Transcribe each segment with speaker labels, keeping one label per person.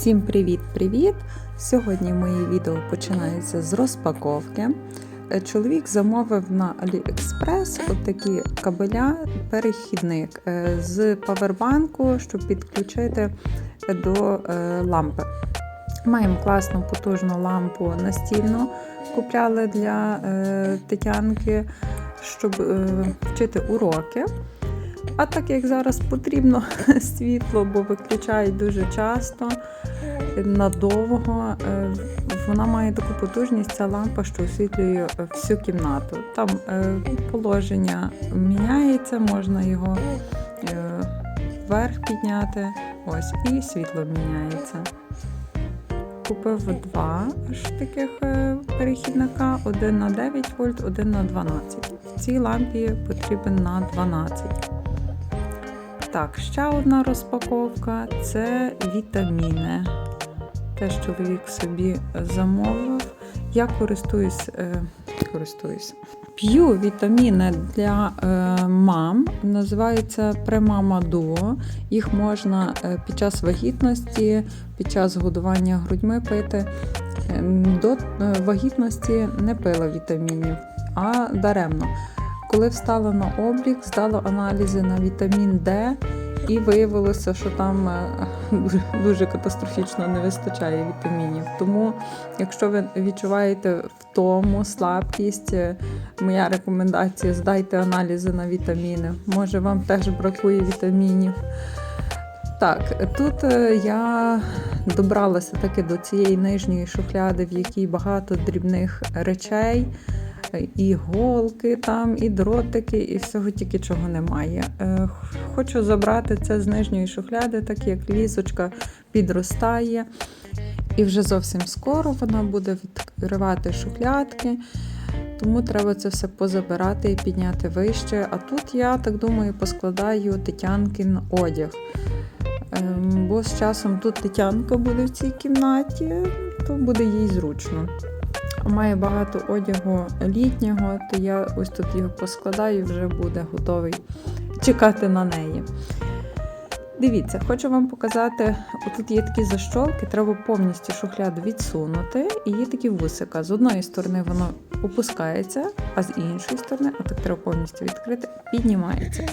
Speaker 1: Всім привіт-привіт! Сьогодні моє відео починається з розпаковки. Е, Чоловік замовив на AliExpress отакі кабеля перехідник е, з павербанку, щоб підключити до е, лампи. Маємо класну потужну лампу настільну, купляли для Тетянки, щоб вчити уроки. А так як зараз потрібно світло, бо виключають дуже часто, надовго, е, вона має таку потужність, ця лампа, що освітлює е, всю кімнату. Там е, положення міняється, можна його вверх підняти, ось, і світло міняється. Купив два аж таких перехідника: один на 9 вольт, один на 12. В цій лампі потрібен на 12. Так, ще одна розпаковка це вітаміни. Теж чоловік собі замовив. Я користуюсь, е, користуюсь. П'ю вітаміни для е, мам. Називаються Премама Дуо. Їх можна е, під час вагітності, під час годування грудьми пити. До вагітності не пила вітамінів, а даремно. Коли встала на облік, здала аналізи на вітамін Д, і виявилося, що там е, дуже, дуже катастрофічно не вистачає вітамінів. Тому, якщо ви відчуваєте втому, слабкість, е, моя рекомендація здайте аналізи на вітаміни. Може, вам теж бракує вітамінів. Так, тут е, я добралася таки до цієї нижньої шухляди, в якій багато дрібних речей і голки там, і дротики, і всього тільки чого немає. Е, Хочу забрати це з нижньої шухляди, так як лісочка підростає. І вже зовсім скоро вона буде відкривати шухлядки. Тому треба це все позабирати і підняти вище. А тут я так думаю поскладаю Тетянкин одяг. Ем, Бо з часом тут Тетянка буде в цій кімнаті, то буде їй зручно. Має багато одягу літнього, то я ось тут його поскладаю, і вже буде готовий чекати на неї. Дивіться, хочу вам показати: отут є такі защолки, треба повністю шухляду відсунути, і є такі вусика. З одної сторони воно опускається, а з іншої сторони, отак треба повністю відкрити, піднімається.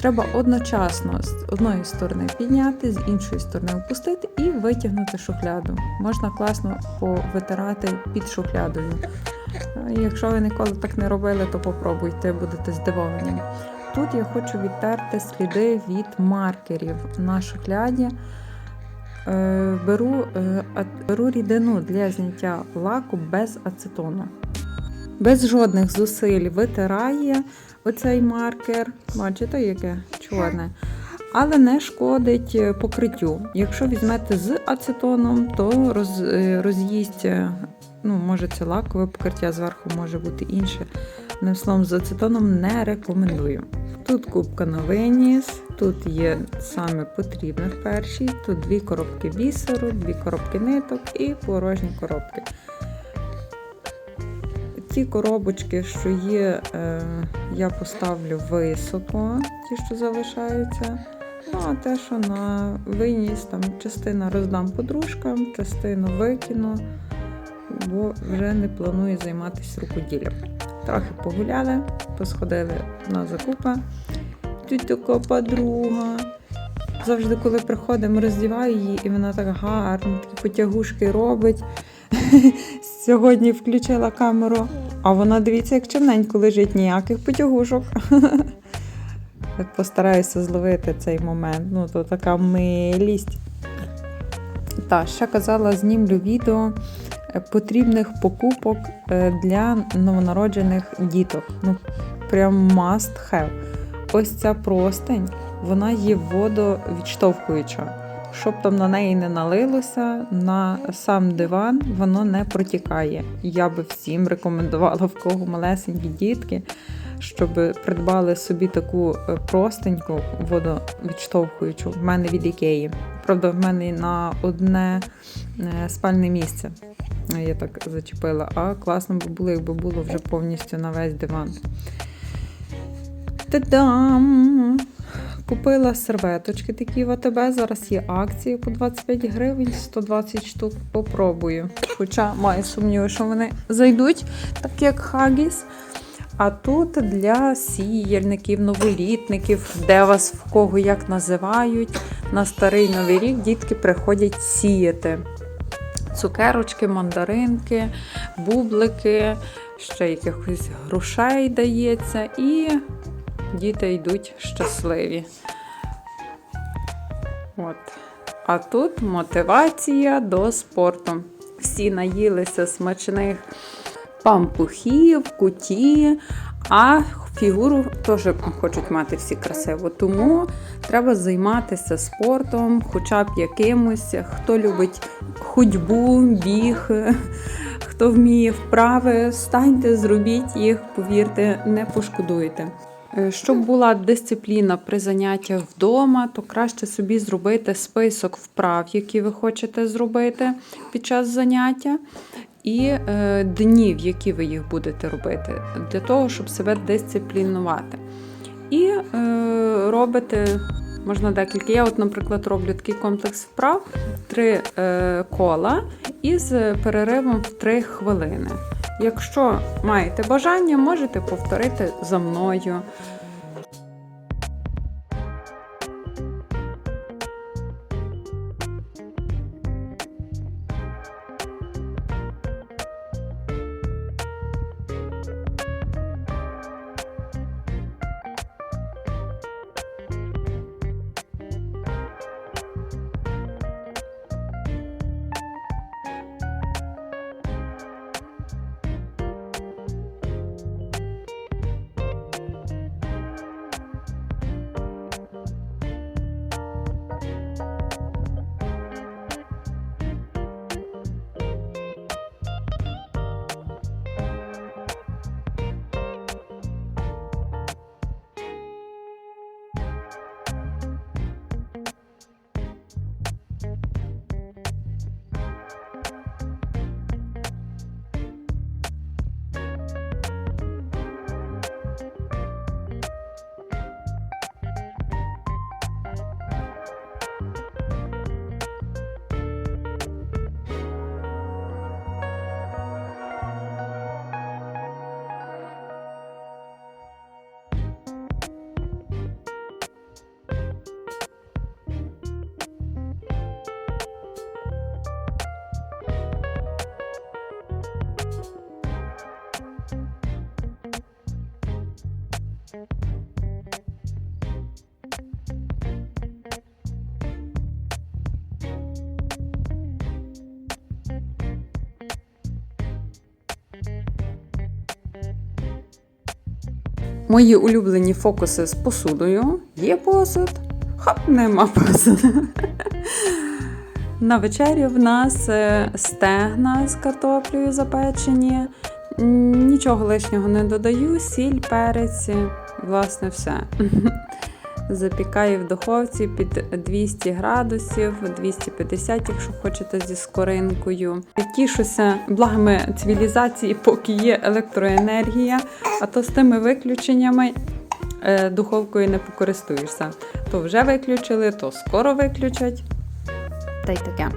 Speaker 1: Треба одночасно з одної сторони підняти, з іншої сторони опустити і витягнути шухляду. Можна класно повитирати під шухлядою. Якщо ви ніколи так не робили, то попробуйте, будете здивовані. Тут я хочу відтерти сліди від маркерів на шухляді. Е, Беру, е, беру рідину для зняття лаку без ацетону. Без жодних зусиль витирає оцей маркер. Бачите, яке чорне. Але не шкодить е, покриттю. Якщо візьмете з ацетоном, то роз, е, роз'їсть, е, ну, може це лакове покриття, зверху може бути інше. Одним словом, з ацетоном не рекомендую. Тут кубка на виніс, тут є саме потрібне в першій, тут дві коробки бісеру, дві коробки ниток і порожні коробки. Ті коробочки, що є, е, я поставлю високо, ті, що залишаються. Ну, а те, що на виніс, там частина роздам подружкам, частину викину, бо вже не планую займатися рукоділлям. Трохи погуляли, посходили на закупи. Тут така подруга. Завжди, коли приходимо, роздіваю її, і вона так гарно, такі потягушки робить. Сьогодні включила камеру, а вона дивіться, як чорненько лежить, ніяких потягушок. Так постараюся зловити цей момент. Ну, то така милість. Та, ще казала, знімлю відео е, потрібних покупок е, для новонароджених діток. Ну, прям must have. Ось ця простень, вона є водовідштовхуюча. Щоб там на неї не налилося, на сам диван воно не протікає. Я би всім рекомендувала, в кого малесенькі дітки, щоб придбали собі таку е, простеньку водовідштовхуючу. В мене від Ікеї. Правда, в мене на одне е, спальне місце. Я так зачепила. А класно би було, якби було вже повністю на весь диван. Та-дам! Купила серветочки такі в АТБ. Зараз є акції по 25 гривень, 120 штук. Попробую. Хоча маю сумніви, що вони зайдуть, так як Хагіс. А тут для сіяльників, новолітників, де вас в кого як називають. На старий новий рік дітки приходять сіяти. Цукерочки, мандаринки, бублики, ще якихось грошей дається, і діти йдуть щасливі. От. А тут мотивація до спорту. Всі наїлися смачних пампухів, куті, а фігуру теж хочуть мати всі красиво. Тому треба займатися спортом, хоча б якимось. Хто любить ходьбу, біг, хто вміє вправи, станьте, зробіть їх, повірте, не пошкодуєте. Е, Щоб була дисципліна при заняттях вдома, то краще собі зробити список вправ, які ви хочете зробити під час заняття, і е, днів, які ви їх будете робити, для того, щоб себе дисциплінувати. І е, робите, можна декілька. Я, от, наприклад, роблю такий комплекс вправ, три кола із переривом в 3 хвилини. Якщо маєте бажання, можете повторити за мною. Мої улюблені фокуси з посудою. Є посуд, хоп, нема посуду. На вечері в нас е, стегна з картоплею запечені. Нічого лишнього не додаю, сіль, перець, власне, все. Запікаю в духовці під 200 градусів, 250, якщо хочете зі скоринкою. Тішуся благами цивілізації, поки є електроенергія, а то з тими виключеннями е, духовкою не покористуєшся. То вже виключили, то скоро виключать. Та й таке.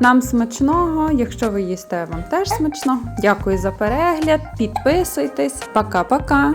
Speaker 1: Нам смачного, якщо ви їсте, вам теж смачного. Дякую за перегляд, підписуйтесь. Пока-пока!